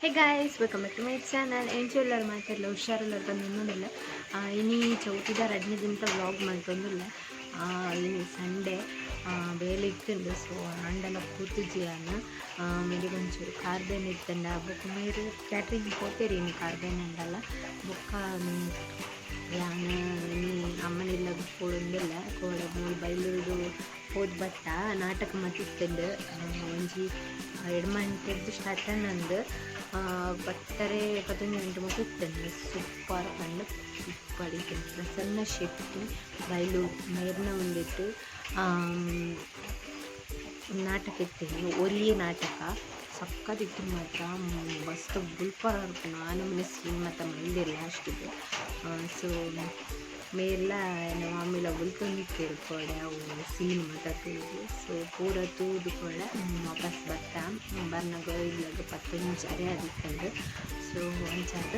Hey guys welcome back to my channel ಎಂಚುಲ್ಲರ್ ಮಾತೆಲ್ಲ ಹುಷಾರಿಲ್ಲರ್ ಬಂದು ಇನ್ನೊಂದಿಲ್ಲ ಇನಿ ಚೌತಿದ ರಡ್ನಿದಿಂತ ವ್ಲಾಗ್ ಮಾಡ್ತೊಂದಿಲ್ಲ ಇನಿ ಸಂಡೇ ಬೇಲೆ ಇತ್ತುಂಡು ಸೊ ಅಂಡಲ ಕೂತಿಜಿ ಅನ್ನ ಮೇರೆ ಒಂಚೂರು ಕಾರ್ಬೇನ್ ಇತ್ತಂಡ ಬೊಕ್ಕ ಮೇರು ಕ್ಯಾಟ್ರಿಂಗ್ ಹೋಗ್ತೀರಿ ಇನ್ನು ಕಾರ್ಬೇನ್ ಅಂಡಲ್ಲ ಬೊಕ್ಕ ಯಾನ ಇನಿ ಅಮ್ಮನಿಲ್ಲ ಕೂಡೊಂದಿಲ್ಲ ಕೋಡ ಬೈಲೂರು ಹೋದ್ ಬಟ್ಟ, ನಾಟಕ ಮತ್ತಿತ್ತಂಡು ಒಂಜಿ ಎಡ್ಮಂಟೆದ್ದು ಸ್ಟಾರ್ಟ್ ಅನ್ನಂದು. ಬಟ್ಟರೆ ಪತ್ತೊಂದು ಗಂಟೆ ಮತ್ತು ಇತ್ತಂಡು ಸೂಪರ್ ಕಂಡು ಸೂಪರಿಗೆ ಪ್ರಸನ್ನ ಶೆಟ್ಟಿ ಬಯಲು ಮೇರ್ನ ಒಂದಿಟ್ಟು ನಾಟಕ ಇತ್ತು ಒಲಿಯ ನಾಟಕ. ಸಕ್ಕದಿತ್ತು ಮಾತ್ರ ಮಸ್ತ್ ಬುಲ್ಪರ ಇರ್ತು ನಾನು ಮನೆ ಸೀನ್ ಮತ್ತು ಮಂದಿ ಲಾಸ್ಟಿಗೆ ಸೊ ಮೇಲ್ಲ ನಮ್ಮ ಆಮೇಲೆ ಉಳ್ಕೊಂಡಿದ್ದೇವೆ ಕೂಡ ಅವು ಸೀನ್ ಮಾತಾಡ್ತಿದ್ವಿ ತೂದು ಸೊ ಪೂರ ತೂದು ಕೂಡ ವಾಪಸ್ ಬರ್ತಾ. ಬರ್ನಾಗ ಇಲ್ಲಾಗ ಪತ್ತೊಂದು ಜರೆ ಅದಕ್ಕೆ ಸೊ ಒಂಚಾದ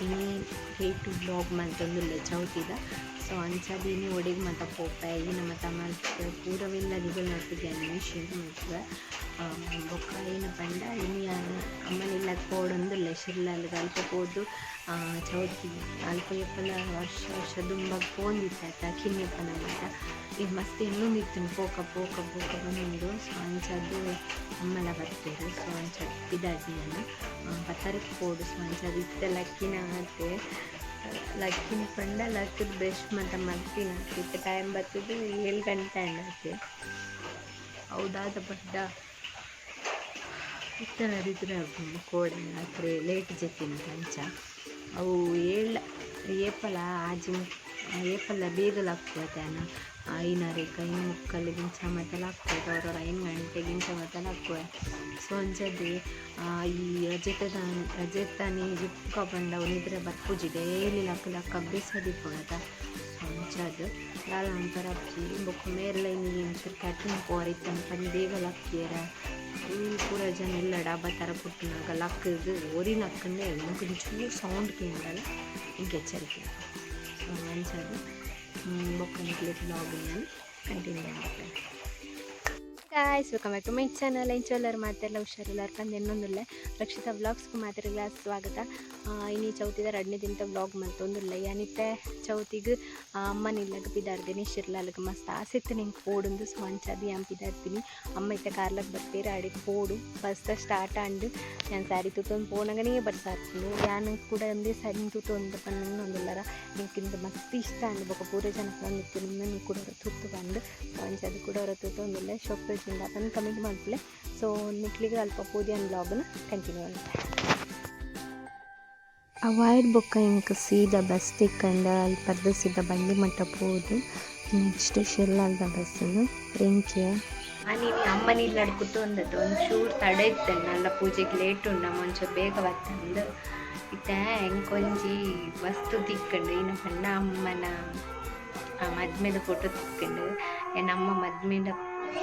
ಇನಿ ಹೇಟು ಬ್ಲಾಗ್ ಮಂತೊಂದುಲ್ಲೆ ಚೌತಿದ ಸೊ ಅಂಚಾದೀನಿ ಒಡೆಗೆ ಮತ್ತು ಪೋಪ ಈಗಿನ ನಮ್ಮ ತಮ್ಮ ಪೂರವೆಲ್ಲ ದಿಗಳು ನಡ್ತಿದ್ದೆ ಶೇರ್ ಮಾಡ್ತದೆ ಬೊಕ್ಕ ಏನು ಪಂಡ ಇನಿ ಅಮ್ಮನೆಲ್ಲ ಕೋಡೊಂದುಲ್ಲ ಶಿರ್ಲಾಲ್ಗೆ ಅಲ್ಪ ಕೋದು ಚೌತಿ ಅಲ್ಪ ಎಪ್ಪಲ ವರ್ಷ ವರ್ಷ ದುಂಬ ಪೋಂದಿತ್ತ ಕಿನ್ನೆಪ್ಪನಲ್ಲ ಈಗ ಮಸ್ತ್ ನಿಂತು ಪೋಕ ಪೋಕ ಪೋಕ ಬಂದು ಸೊ ಅಂಚದ್ದು ಅಮ್ಮಲ ಬರ್ತೀರು. ಸೊ ಅಂಚಾದ ಇದಾಗಿ ನಾನು. ಬತ್ತಾರಕ್ಕೆ ಕೋಡು. ಸೊ ಅಂಚದ್ದು ಇತ್ತ ಅಕ್ಕಿನ ಆತೆ. ಲಕ್ಕಿನ ಪಂಡ ಲಕ್ಕದ ಬೆಸ್ಟ್ ಮತ್ತು ಮಗ್ತಿನ ಇಷ್ಟು ಟೈಮ್ ಬರ್ತಿದ್ದು ಏಳು ಗಂಟೆ ಅಂಡಾತೆ ಹೌದಾದ ಪಡ್ಡ ಇಷ್ಟ ನಡೀತಾರೆ ಕೋಡೆ ರಾತ್ರಿ ಲೇಟ್ ಜೆತ್ತಿನ ಕಂಚ ಅವು ಏಳು ಏಪಲ ಆಜಿ ಏಪಲ ಬೇಗಲ ಹಾಕ್ಕೋತಾನ ಐನರೆ ಕೈ ಮುಕ್ಕಲ್ ಗಿಂಚ ಮತ್ತೆಲ್ಲ ಹಾಕ್ಕೋತ ಅವ್ರವ್ರ ಐನ್ ಗಂಟೆ ಗಿಂಚ ಮತ್ತೆಲ್ಲ ಹಾಕುವ ಸೊ ಅಂಚದ್ದು ಈ ರಜೆತದ, ರಜೆತಾನಿ ಜಿಪ್ಕ ಬಂಡ ಉನಿದ್ರೆ ಬರ್ಪುಜಿ ಡೈಲಿ ಲಕ್ಕ ಲಕ್ಕ ಅಭ್ಯಾಸದಿ ಕೊಡತ ಸೊ ಅಂಚದ್ದು ಲಾಲ ಅಂತರ ಬೊಕ್ಕ ಮೇರ್ಲ ಒಂಚೂರು ಕ್ಯಾಟ್ರಿಂಗ್ ಪೋರಿತ್ತನ ಪಂದು ಬೇಗ ಲಕ್ಕಿಯರ ಪೂರ ಜನ ಎಲ್ಲ ಡಾಬಾ ತರ ಪುಟ್ಟಿನಾಗ ಲಕ್ಕದು ಒರಿ ನಮ್ಗೆ ಚೂರು ಸೌಂಡ್ ಕೇಳಲ್ಲ, ಹಿಂಗೆ ಎಚ್ಚರಿಕೆ. ಸೊ ಅಂಚದು ಬೊಕ್ಕ ನಿಕ್ಲಿ ಬ್ಲಾಗ್ ನಾನು ಕಂಟಿನ್ಯೂ ಮಾಡ್ತೇನೆ guys welcome back to my channel ಎಂಚು ಎಲ್ಲರೂ ಮಾತೆಲ್ಲ ಹುಷಾರಿಲ್ಲ ಯಾಕಂದ್ರೆ ಇನ್ನೊಂದುಲ್ಲೆ ರಕ್ಷಿತಾ ವ್ಲಾಗ್ಸ್ಗೂ ಮಾತಾಡಿಲ್ಲ ಸ್ವಾಗತ ಇನ್ನೀ ಚೌತಿದ ಎರಡನೇ ದಿನದ ವ್ಲಾಗ್ ಮಲ್ತೊಂದುಲ್ಲ ಏನಿತ್ತೆ? ಚೌತಿಗೆ ಅಮ್ಮನಿಲ್ಲಾಗ ಶಿರ್ಲ ಶಿರ್ಲಾಲಗ ಮಸ್ತ್ ಆಸೆತ್ತು ನಿಂಗೆ ಪೋಡೊಂದು ಸೊ ಅಂಚದು ಏನು ಬಿದ್ದಾರ್ತೀನಿ ಅಮ್ಮ ಇತ್ತೆ ಕಾರ್ಲಾಗ ಬರ್ತೀರ ಅಡಿಗೆ ಪೋಡು. ಫಸ್ಟ್ ಸ್ಟಾರ್ಟ್ ಆಂಡ್, ನಾನು ಸ್ಯಾರಿ ತುತ್ತೊಂದು ಪೋನಾಗನೇ ಬರ್ಸಾಡ್ತೀನಿ ಯಾನು ಕೂಡ ಒಂದೇ ಸ್ಯಾರಿ ತುತ್ತೊಂದು ಪಣ್ಣು ಒಂದಿಲ್ಲಾರ ನಿಂಕಿಂದ ಮಸ್ತ್ ಇಷ್ಟ ಅಂದ್ಬೇಕು ಪೂರ ಜನ ಬಂದಿತ್ತು, ನಿಮ್ಮನ್ನು ಕೂಡ ಹೊರ ತುತ್ತು ಬಂದು ಕೂಡ ಹೊರ ತುತ್ತೊಂದಿಲ್ಲ ಶೊಪ್ಪ ಜಿಂದ ಅದನ್ನು ಕಮೆಂಟ್ ಮಾಡ್ಕೊಳ್ಳಿ ಸೊ ನಿಕ್ಲಿಗೆ ಅಲ್ಪ ಪೂದಿ ಅನ್ ಬ್ಲಾಗ್ನ ಕಂಟಿನ್ಯೂ ಅಂತ ಅವಾಯ್ಡ್ ಬೊಕ್ಕ ಇಂಕ ಸೀದಾ ಬಸ್ ತಿಕ್ಕಂಡ ಅಲ್ಪ ಸೀದ ಬಂಡಿ ಮಟ್ಟ ಪೋದು ನೆಕ್ಸ್ಟ್ ಶಿರ್ಲಾಲ್ದ ಬಸ್ಸನ್ನು ಆ ನೀನು ಅಮ್ಮನ ಇಲ್ಲ ಅಂದದ್ದು. ಒಂದು ಒಂಚೂರು ತಡೆ ಇತ್ತೇನೆ ಎಲ್ಲ ಪೂಜೆಗೆ ಲೇಟ್ ಉಂಡ ಒಂಚೂರು ಬೇಗ ಬತ್ತಂದು ಇತ್ತ ಎಂಕೊಂಜಿ ವಸ್ತು ತಿಕ್ಕಂಡು ಇನ್ನು ಸಣ್ಣ ಅಮ್ಮನ ಮದ್ಮೆದ ಫೋಟೋ ತಿಕ್ಕಂಡು ಎನ್ನಮ್ಮ ಮದ್ಮೆದ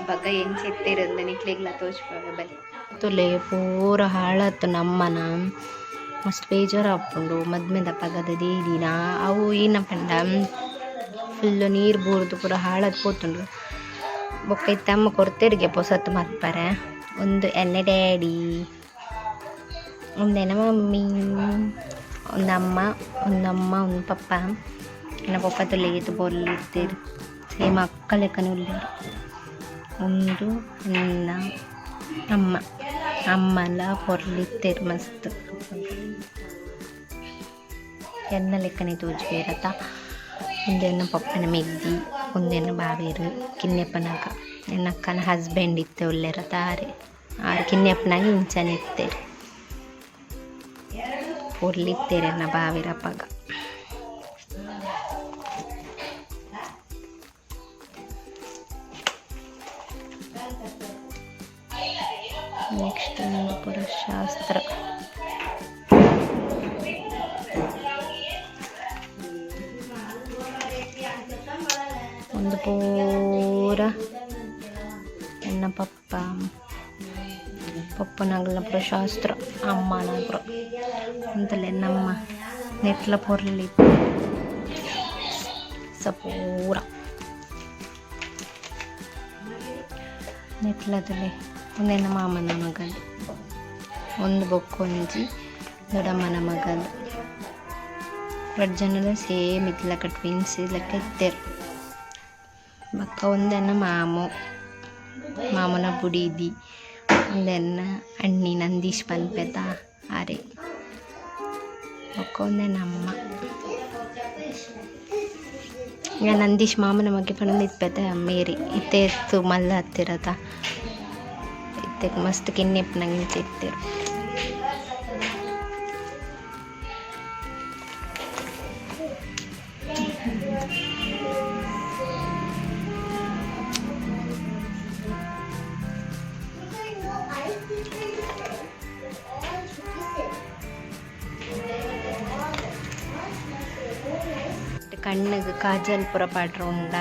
ಬಗ ಎಂಚ ಎತ್ತಿರೋದು ನಿಕ್ಲಿಗ್ಲ ತೋಚ್ಪಾವೆ ಬಲಿ ತುಲೆ, ಪೂರ ಹಾಳತ್ತು ನಮ್ಮನ. ಮಸ್ತ್ ಬೇಜಾರು ಹಾಕೊಂಡು ಮದ್ಮೆದ ಪಗದ ದೇದಿನ. ಅವು ಏನಪ್ಪ ಫುಲ್ಲು ನೀರು ಬೂರ್ದು ಪೂರ ಹಾಳಾದ್ ಪೋತುಂಡು ಬೊಕ್ಕ ಇತ್ತಮ್ಮ ಕೊರ್ತೇರಿಗೆ ಪೊಸತ್ತು ಮತ್ತಾರೆ ಒಂದು ಎಣ್ಣೆ ಡ್ಯಾಡಿ, ಒಂದೆನ ಮಮ್ಮಿ ಒಂದಮ್ಮ ಒಂದಮ್ಮ ಒಂದು ಪಪ್ಪ. ನನ್ನ ಪಪ್ಪ ತೊಲೆಗಿತ್ತು ಬೊಲ್ಲಿರ್ತೀರು ಸೇಮ್ ಅಕ್ಕ ಲೆಕ್ಕನೂ ಉಳ್ಳೇರು ಒಂದು ನನ್ನ ಅಮ್ಮ ಅಮ್ಮಲ ಪೊರ್ಲಿತ್ತೇರು ಮಸ್ತ್ ಎನ್ನ ಲೆಕ್ಕನೆ ತೋಜ್ಬೇರತ ಒಂದೆನ್ನ ಪಪ್ಪನ ಮೆಗ್ದಿ ಒಂದೆನ್ನ ಬಾವೇರು ಕಿನ್ನೆಪ್ಪನಾಗ ನನ್ನ ಅಕ್ಕನ ಹಸ್ಬೆಂಡ್ ಇತ್ತೆ ಒಳ್ಳೆರ ತಾರೆ ಆರು. ಕಿನ್ನೆಪ್ಪನಾಗ ಇಂಚನೆ ಇತ್ತೇರಿ ಪೊರ್ಲಿತ್ತೇರೆ ಎನ್ನ ಬಾವಿರಪ್ಪಗ. ನೆಕ್ಸ್ಟ್ ಪುರ ಶಾಸ್ತ್ರ ಒಂದು ಪೂರ ಎನ್ನ ಪಪ್ಪ ಪಪ್ಪನಾಗಲ ಪುರ ಶಾಸ್ತ್ರ ಅಮ್ಮನಾಗ್ರ ಅಂತಲೇ ನಮ್ಮ ನೆಟ್ಲ ಪೊರ್ಲಿ ಸಪೂರ ನೆಟ್ಲದಲ್ಲಿ ಒಂದೇನ ಮಾಮನ ಮಗಲ್ಲಿ ಒಂದು ಬೊಕ್ಕೊಂಜಿ ದೊಡ್ಡಮ್ಮನ ಮಗಲು ಎರಡು ಜನರು ಸೇಮ್ ಇದ್ಲಕ್ಕ ಟ್ವಿನ್ಸ್ ಇದ್ಲಕ್ಕ ಇತ್ತೇರು ಬಕ್ಕ ಒಂದೆನ್ನ ಮಾಮು. ಮಾಮನ ಬುಡಿದಿ. ಒಂದೆನ್ನ ಅಣ್ಣಿ ನಂದೀಶ್ ಪನ್ಪೆತ ಆರೆ. ಬಕ್ಕ ಒಂದೆನ್ನ ಅಮ್ಮ ನಂದೀಶ್ ಮಾಮನ ಮಗ್ಗೆ ಪಣಂದು ಇತ್ಪೆತ ಮೇರಿ. ಇತ್ತೆ ಇತ್ತು ಮಲ್ಲ ಇತ್ತೆ ಮಸ್ತ್ ಕಿನ್ನೆಪ್ ನಂಗೆ ಇತ್ತೇರು ಕಣ್ಣಿಗೆ ಕಾಜಲ್ ಪುರ ಪಾಡ್ರ ಉಂಡ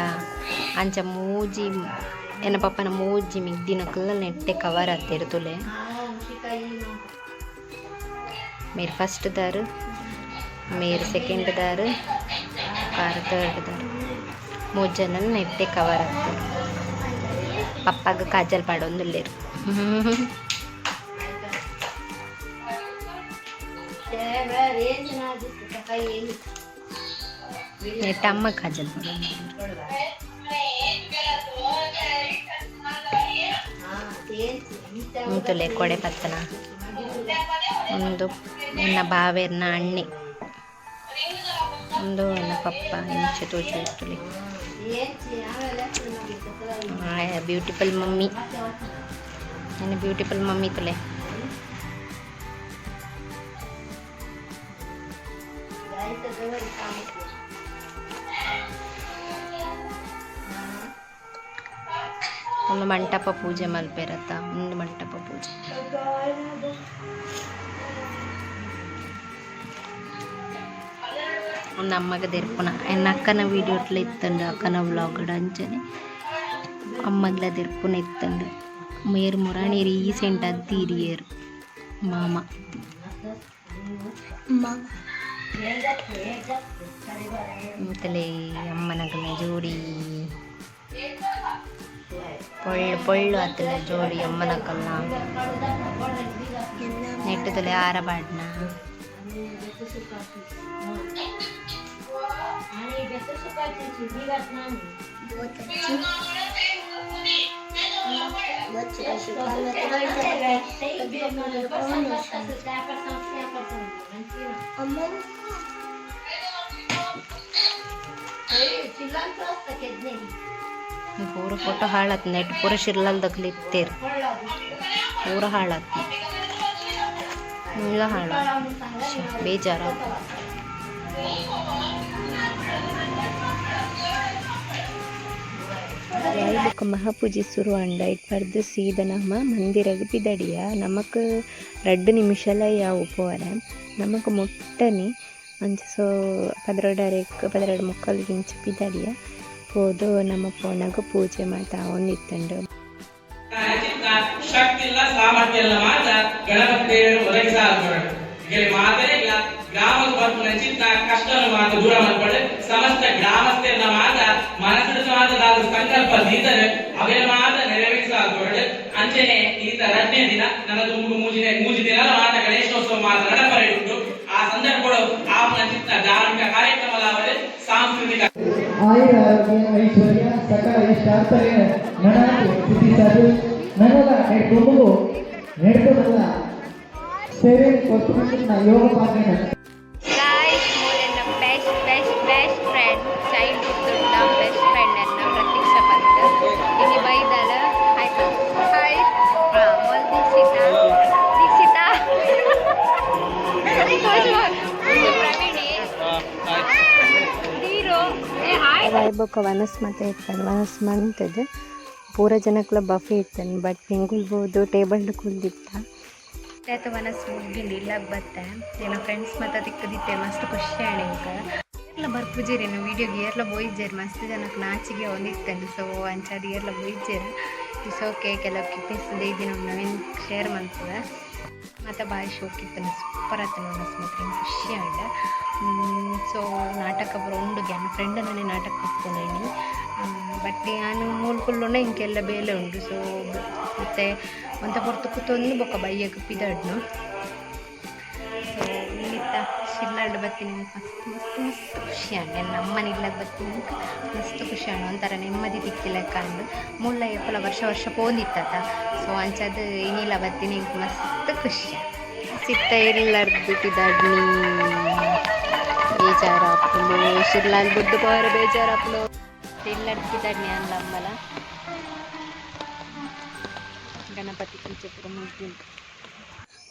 ಅಂಚ ಮೂಜಿ ಎನ್ನ ಪಪ್ಪನ ಮೂಜಿ ಮಿಗ್ದಿನಕಲ್ಲ ನೆಟ್ಟೆ ಕವರ್ ಹತ್ತಿರು ತುಲೆ ಮೇರ್ ಫಸ್ಟ್ ದಾರು ಮೇರ್ ಸೆಕೆಂಡ್ ದಾರು ಕಾರ್ ಥರ್ಡ್ ದಾರು ಮೂರು ಜನ ನೆಟ್ಟೆ ಕವರ್ ಆಗ್ತಾರೆ ಪಪ್ಪಾಗ ಕಾಜಲ್ ಪಾಡೊಂದುಲ್ಲೇರು ನೆಟ್ಟ ಅಮ್ಮ ಕಾಜಲ್ ಪಾಡೊಂದು ಮುಂತುಲೆ ಕೊಡೆ ಪತ್ತನ ಒಂದು ಎನ್ನ ಬಾವೆರ್ನ ಅಣ್ಣೆ ಒಂದು ಎನ್ನ ಪಪ್ಪ ಇಂಚೆ ತೋಚು ಇರ್ತುಲೆ ಬ್ಯೂಟಿಫುಲ್ ಮಮ್ಮಿ ನನ್ನ ಬ್ಯೂಟಿಫುಲ್ ಮಮ್ಮಿ ತುಲೆ ಒಂದು ಮಂಟಪ ಪೂಜೆ ಮಲ್ಪೆರತ್ತ, ಒಂದು ಮಂಟಪ ಪೂಜೆ. ಒಂದು ಅಮ್ಮಗೆ ತೆರ್ಪುನ ಎನ್ನ ಅಕ್ಕನ ವೀಡಿಯೋಟ್ಲ ಇತ್ತಂಡು, ಅಕ್ಕನ ವ್ಲಾಗಡ್ ಅಂಚನೆ. ಅಮ್ಮಗ್ಲ ತೆರ್ಪುನ ಇತ್ತಂಡು. ಮೇರು ಮುರಾಣಿ ರೀಸೆಂಟ್ ಅದ್ದೀರಿಯರು ಮಾಮ. ಮತ್ತಲೇ ಅಮ್ಮನಗಲ ಜೋಡಿ. ಪೊಳ್ಳು ಪೊಳ್ಳು ಆತಲ ಜೋಡಿ ಅಮ್ಮನಕಲ್ಲ ನೆಟ್ಟದಲೆ ಆರ ಬಾಡ್ನ ಪೂರ ಫೋಟೋ ಹಾಳತ್, ನೆಟ್ ಪೂರ ಶಿರ್ಲಲ್ ದಕ್ಲಿತ್ತೇರು ಪೂರ ಹಾಳತ್. ಇಲ್ಲ ಹಾಳ ಬೇಜಾರ ಬೊಕ ಮಹಾಪೂಜೆ ಶುರು ಅಂಡ ಇಪ್ಪರ್ದು ಸೀದ ನಮ್ಮ ಮಂದಿರಗ್ ಪಿದಡಿಯ ನಮಕ್ ರಡ್ಡು ನಿಮಿಷಲ ಯಾವ ಉಪವಾರ. ನಮಕ್ ಮೊಟ್ಟನೆ ಅಂಚ ಸೊ ಪದ್ರೆಡ್ ಪದ್ರಡು ಮುಕ್ಕಲ್ಗಿಂಚ ಪಿದಡಿಯ ಹೋದು ನಮ್ಮ ಫೋನಾಗ ಪೂಜೆ ಮಾಡ್ತಾ ಒಂದಿತ್ತಂಡು ಶಕ್ತಿ ಇಲ್ಲ ಸಾಮರ್ಥ್ಯ ಇಲ್ಲ, ಮಾತ್ರ ಗಣಪತಿ ದೇವರು ಒದಗಿಸಲಾಗುತ್ತದೆ ಇಲ್ಲಿ ಮಾತ್ರ ಇಲ್ಲ, ಗ್ರಾಮದ ಬರ್ಪುನ ಚಿತ್ತ ಕಷ್ಟವನ್ನು ಮಾತ್ರ ದೂರ ಮಾಡ್ಕೊಳ್ಳಿ. ಸಮಸ್ತ ಗ್ರಾಮಸ್ಥರನ್ನ ಮಾತ್ರ ಮನಸ್ಸಿನ ಮಾತ್ರ ಸಂಕಲ್ಪ ನೀತರೆ ಅವೆಲ್ಲ ಮಾತ್ರ ನೆರವೇರಿಸಲಾಗುತ್ತದೆ ಅಂಚನೆ ಈತ ಎರಡನೇ ದಿನ, ನನ್ನ ತುಂಬು ಮೂಜಿನ ಮೂಜಿ ದಿನ ಮಾತ್ರ ಗಣೇಶೋತ್ಸವ ಮಾತ್ರ ಆ ಸಂದರ್ಭಗಳು ಆಪನ ಚಿತ್ತ ಧಾರ್ಮಿಕ ಕಾರ್ಯಕ್ರಮದ ಸಾಂಸ್ಕೃತಿಕ ಆಯುರ ಆರೋಗ್ಯ ಐಶ್ವರ್ಯ ಸಕಲ ಇಷ್ಟಾರ್ಥಗೆ ನನಗೆ ಸಿದ್ಧಿಸಲು ನನಗ ಕುಟುಂಬವು ನಡೆದಲ್ಲ ಸೇವೆ ಕೊಟ್ಟು ಯೋಗ ಪಾಠ ವೈಬೊಕ್ಕ ವನಸ್ ಮತ್ತೆ ಇರ್ತಾನೆ ವನಸ್ ಮಂತದ್ದು ಪೂರ ಜನಕ್ಲ ಬಫೆ ಇರ್ತಾನೆ ಬಟ್ ನಿಂಗುಲ್ಬೋದು ಟೇಬಲ್ ಕುಂದಿತ್ತ ಆಯ್ತು ವನಸ್ ಮುಗಿಂದು ಇಲ್ಲಾಗ ಬತ್ತೆ. ಏನೋ ಫ್ರೆಂಡ್ಸ್ ಮತ್ತೆ ತಿಕ್ಕದಿತ್ತೆ ಮಸ್ತ್ ಖುಷಿ ಆಣಿಂಕ ಎಲ್ಲ ಬರ್ಪುಜೇರಿ ವಿಡಿಯೋ ವೀಡಿಯೋಗೆ ಏರ್ಲ ಬೋಯ್ಜೇರಿ. ಮಸ್ತ್ ಜನಕ್ಕೆ ನಾಚಿಗೆ ಒಂದಿತ್ತೇನೆ ಸೊ ಅಂಚಾದ ಏರ್ಲ ಬೋಯ್ಜೇರಿ. ಇಸ್ ಓಕೆ ಕೆಲವು ಕ್ಲಿಪ್ಪಿಂಗ್ಸ್ ದಿನ ನಾವೇನು ಶೇರ್ ಮಾಡ್ತದೆ. ಮತ್ತು ಭಾರಿ ಶೋಕಿತ್ತನ ಸೂಪರ್ ಆತನ ನನ್ನ ಮಾತ್ರ ಖುಷಿ ಆಂಡ ಸೊ ನಾಟಕ ಬರೋ ಉಂಡು ನನ್ನ ಫ್ರೆಂಡ್ ನಾನೇ ನಾಟಕ ಹಾಕ್ಕೊಂಡೇನಿ ಬಟ್ ನಾನು ಮೂಲ್ಕುಲ್ಲುಂಡ ಇಂಕೆಲ್ಲ ಬೇಲೆ ಉಂಟು. ಸೊ ಮತ್ತೆ ಅಂತ ಪೊರ್ತು ಕೂತೊಂದು ಬೊಕ್ಕ ಬೈಯಕ್ಕೆ ಪಿದಡ್ನು. ಶಿರ್ಲಾಡ್ ಅಂತ. ಮಸ್ತ್ ಮಸ್ತ್ ಮಸ್ತ್ ಖುಷಿ ಆಂಡ್ ನಮ್ಮನೆ ಅಮ್ಮನ ಬರ್ತೀನಿ ಅಂತ. ಮಸ್ತ್ ಖುಷಿ ಆಂಡ್ ಒಂಥರ ನೆಮ್ಮದಿ ದಿಕ್ಕಿಲ್ಲ ಕಂಡು ಮುಳ್ಳ ಎಪ್ಪಲ ವರ್ಷ ವರ್ಷ ಪೋಂದಿತ್ತತ ಸೊ ಅಂಚದು ಏನಿಲ್ಲ ಬತ್ತೀನಿ ಮಸ್ತ್ ಖುಷಿ. ಸಿತ್ತ ಇರ್ಲಾರ್ದು ಬಿಟ್ಟಿದ್ದಾಡ್ನಿ ಬೇಜಾರಾಪುಲು ಶಿರ್ಲಾಲ್ ಬುದ್ದು ಪೋರ ಬೇಜಾರಾಪುಲು ಎಲ್ಲರದ್ದು ಬಿದ್ದಾಡ್ನಿ ಅಲ್ಲ ಅಮ್ಮಲ. ಗಣಪತಿ ಪೂಜೆ ಪೂರ ಮುಗಿದು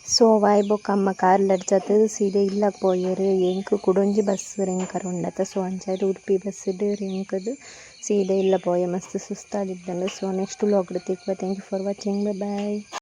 ಸೊ ವಾಯ್ಬೊಕ್ಕ ಅಮ್ಮ ಕಾರ್ಲಡ್ ಜತ್ ಸೀದೆ ಇಲ್ಲಕ್ಕೆ ಪೋಯರು ಎಂಕ್ ಕುಡೊಂಜಿ ಬಸ್ ರೆಂಕರ್ ಉಂಡತ ಸೊ ಅಂಚಾದ ಉಡುಪಿ ಬಸ್ಡ್ ರೆಂಕದು ಸೀದೆ ಇಲ್ಲ ಪೋಯ ಮಸ್ತ್ ಸುಸ್ತಾದಿದ್ದಲ್ಲ so next vlog ತಿಕ್ವ thank you for watching bye